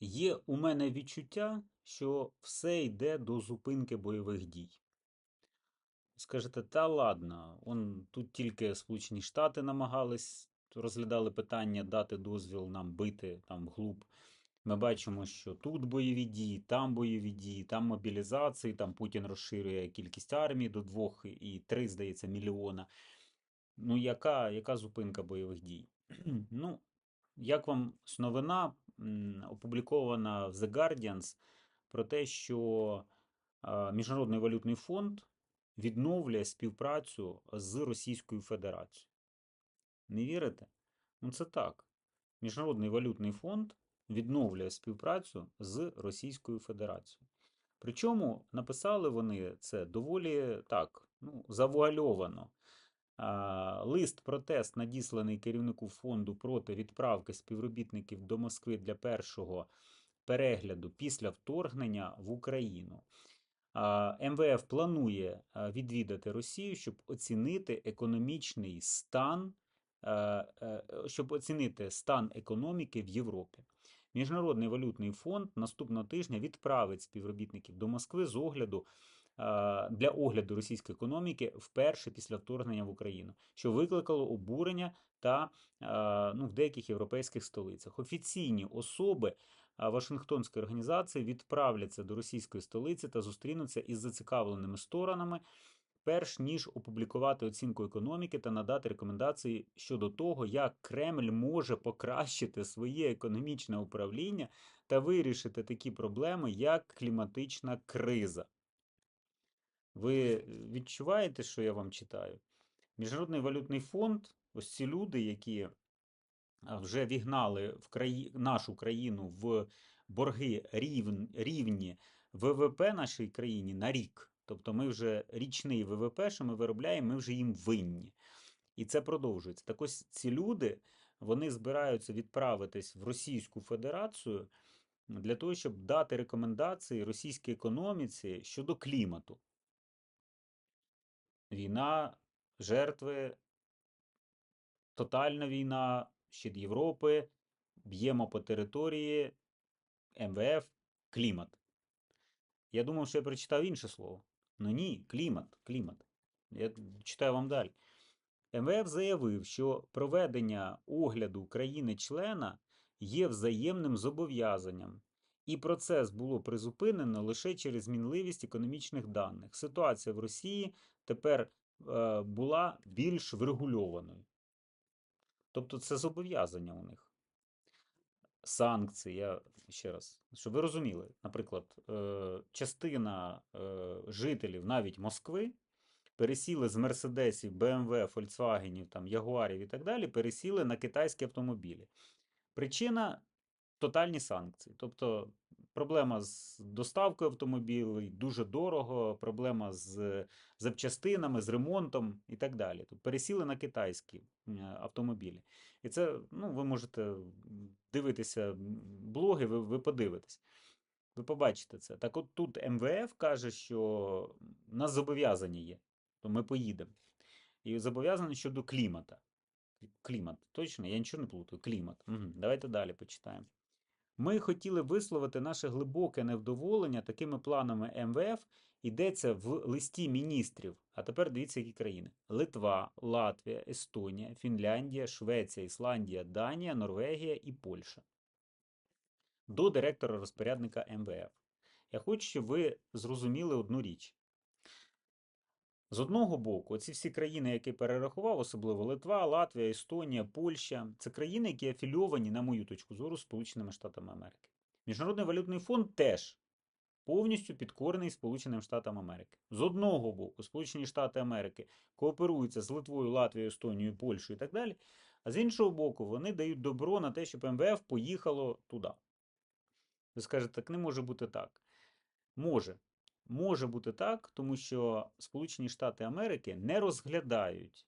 Є у мене відчуття, що все йде до зупинки бойових дій. Скажете, та ладно, он тут тільки Сполучені Штати намагались, розглядали питання дати дозвіл нам бити там вглуб. Ми бачимо, що тут бойові дії, там бойові дії, там мобілізації, там Путін розширює кількість армії до двох і три, здається, мільйона. Ну, яка, яка зупинка бойових дій? Ну, як вам новина опублікована в The Guardians про те, що Міжнародний валютний фонд відновлює співпрацю з Російською Федерацією. Не вірите? Ну, це так. Міжнародний валютний фонд відновлює співпрацю з Російською Федерацією. Причому написали вони це доволі так, ну, завуальовано. Лист протест надісланий керівнику фонду проти відправки співробітників до Москви для першого перегляду після вторгнення в Україну. МВФ планує відвідати Росію, щоб оцінити економічний стан, е, щоб оцінити стан економіки в Європі. Міжнародний валютний фонд наступного тижня відправить співробітників до Москви з огляду для огляду російської економіки вперше після вторгнення в Україну, що викликало обурення та ну, в деяких європейських столицях. Офіційні особи Вашингтонської організації відправляться до російської столиці та зустрінуться із зацікавленими сторонами. Перш ніж опублікувати оцінку економіки та надати рекомендації щодо того, як Кремль може покращити своє економічне управління та вирішити такі проблеми, як кліматична криза. Ви відчуваєте, що я вам читаю? Міжнародний валютний фонд, ось ці люди, які вже вігнали в краї... нашу країну в борги рівн... рівні ВВП нашій країні на рік. Тобто ми вже річний ВВП, що ми виробляємо, ми вже їм винні. І це продовжується. Так ось ці люди вони збираються відправитись в Російську Федерацію для того, щоб дати рекомендації російській економіці щодо клімату. Війна, жертви, тотальна війна, щит Європи, б'ємо по території, МВФ, клімат. Я думав, що я прочитав інше слово. Ну ні, клімат, клімат. Я читаю вам далі. МВФ заявив, що проведення огляду країни-члена є взаємним зобов'язанням, і процес було призупинено лише через мінливість економічних даних. Ситуація в Росії тепер е, була більш врегульованою. Тобто це зобов'язання у них. Санкції, я ще раз, щоб ви розуміли, наприклад, е, частина е, жителів навіть Москви пересіли з Мерседесів, БМВ, Фольксвагенів, Ягуарів і так далі, пересіли на китайські автомобілі. Причина тотальні санкції. Тобто проблема з доставкою автомобілів, дуже дорого, проблема з запчастинами, з ремонтом і так далі. Тобто пересіли на китайські автомобілі. І це ну, ви можете дивитися блоги, ви, ви подивитесь. Ви побачите це. Так от тут МВФ каже, що нас зобов'язання є, то ми поїдемо. І зобов'язання щодо клімата. Клімат, точно, я нічого не плутаю. Клімат. Угу. Давайте далі почитаємо. Ми хотіли висловити наше глибоке невдоволення такими планами МВФ. Йдеться в листі міністрів. А тепер дивіться, які країни: Литва, Латвія, Естонія, Фінляндія, Швеція, Ісландія, Данія, Норвегія і Польща. До директора розпорядника МВФ. Я хочу, щоб ви зрозуміли одну річ. З одного боку, оці всі країни, які перерахував, особливо Литва, Латвія, Естонія, Польща, це країни, які афільовані, на мою точку зору, Сполученими Штатами Америки. Міжнародний валютний фонд теж повністю підкорений Сполученим Штатам Америки. З одного боку, Сполучені Штати Америки кооперуються з Литвою, Латвією, Естонією, Польщею і так далі. А з іншого боку, вони дають добро на те, щоб МВФ поїхало туди. Ви скажете, так не може бути так. Може. Може бути так, тому що Сполучені Штати Америки не розглядають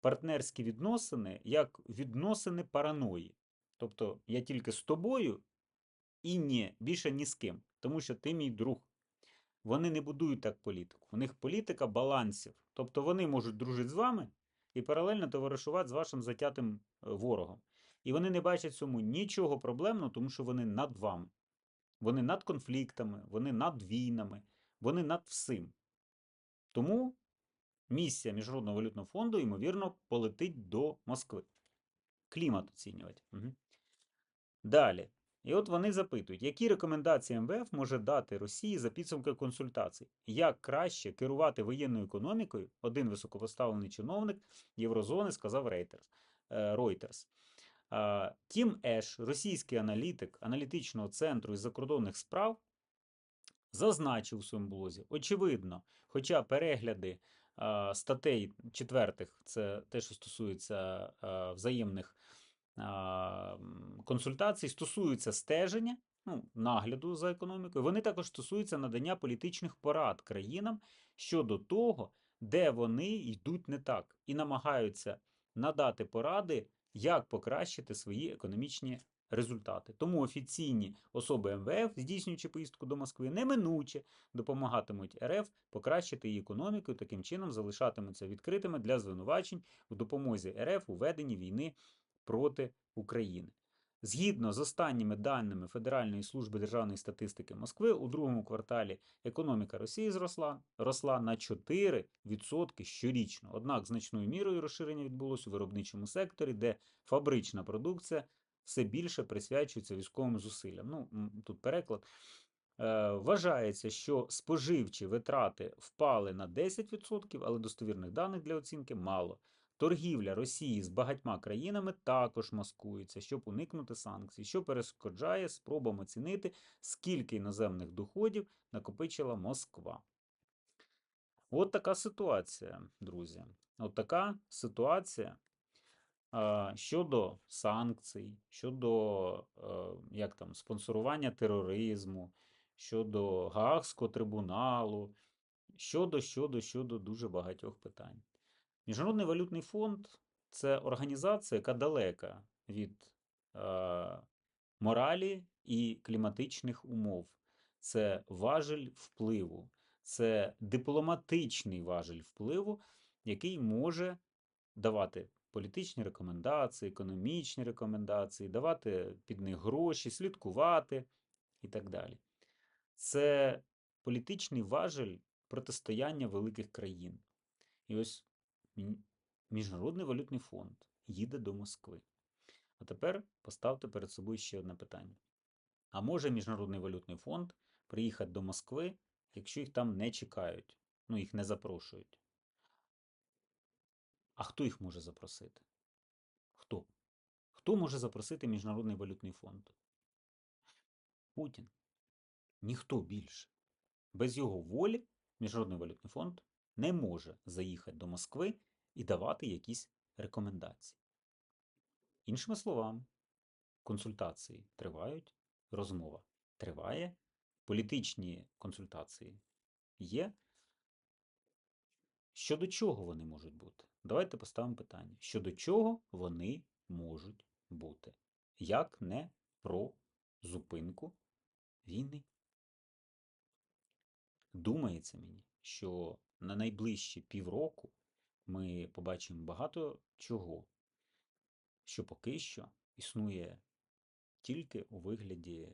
партнерські відносини як відносини параної. Тобто я тільки з тобою і ні, більше ні з ким, тому що ти мій друг. Вони не будують так політику. У них політика балансів. Тобто вони можуть дружити з вами і паралельно товаришувати з вашим затятим е, ворогом. І вони не бачать цьому нічого проблемного, тому що вони над вами. Вони над конфліктами, вони над війнами, вони над всім. Тому місія Міжнародного валютного фонду, ймовірно, полетить до Москви. Клімат оцінювати. Угу. Далі. І от вони запитують, які рекомендації МВФ може дати Росії за підсумки консультацій? Як краще керувати воєнною економікою? Один високопоставлений чиновник Єврозони сказав Reuters. е. Тім Еш, російський аналітик аналітичного центру із закордонних справ, зазначив у своєму блозі, очевидно, хоча перегляди а, статей четвертих, це те, що стосується а, взаємних м, консультацій, стосуються стеження, ну, нагляду за економікою, вони також стосуються надання політичних порад країнам щодо того, де вони йдуть не так, і намагаються надати поради, як покращити свої економічні результати. Тому офіційні особи МВФ, здійснюючи поїздку до Москви, неминуче допомагатимуть РФ покращити її економіку, і таким чином залишатимуться відкритими для звинувачень у допомозі РФ у веденні війни проти України. Згідно з останніми даними Федеральної служби державної статистики Москви, у другому кварталі економіка Росії зросла росла на 4% щорічно. Однак значною мірою розширення відбулося у виробничому секторі, де фабрична продукція все більше присвячується військовим зусиллям. Ну, тут переклад. Е, Вважається, що споживчі витрати впали на 10%, але достовірних даних для оцінки мало. Торгівля Росії з багатьма країнами також маскується, щоб уникнути санкцій, що перешкоджає спробам оцінити, скільки іноземних доходів накопичила Москва. От така ситуація, друзі. От така ситуація щодо санкцій, щодо е, як там, спонсорування тероризму, щодо Гаагського трибуналу, щодо, щодо, щодо дуже багатьох питань. Міжнародний валютний фонд це організація, яка далека від е, моралі і кліматичних умов. Це важель впливу, це дипломатичний важель впливу, який може давати політичні рекомендації, економічні рекомендації, давати під них гроші, слідкувати і так далі. Це політичний важель протистояння великих країн. І ось Міжнародний валютний фонд їде до Москви. А тепер поставте перед собою ще одне питання. А може Міжнародний валютний фонд приїхати до Москви, якщо їх там не чекають, ну їх не запрошують? А хто їх може запросити? Хто? Хто може запросити Міжнародний валютний фонд? Путін. Ніхто більше. Без його волі Міжнародний валютний фонд не може заїхати до Москви і давати якісь рекомендації. Іншими словами, консультації тривають, розмова триває, політичні консультації є. Щодо чого вони можуть бути? Давайте поставимо питання. Щодо чого вони можуть бути? Як не про зупинку війни? Думається мені, що на найближчі півроку ми побачимо багато чого, що поки що існує тільки у вигляді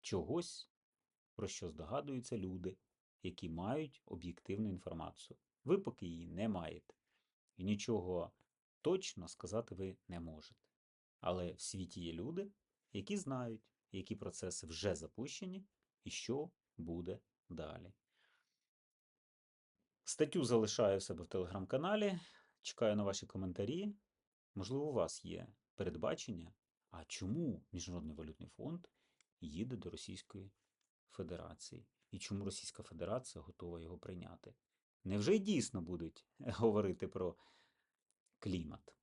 чогось, про що здогадуються люди, які мають об'єктивну інформацію. Ви поки її не маєте. І нічого точно сказати ви не можете. Але в світі є люди, які знають, які процеси вже запущені і що буде далі. Статтю залишаю в себе в телеграм-каналі. Чекаю на ваші коментарі. Можливо, у вас є передбачення, а чому Міжнародний валютний фонд їде до Російської Федерації? І чому Російська Федерація готова його прийняти? Невже й дійсно будуть говорити про клімат?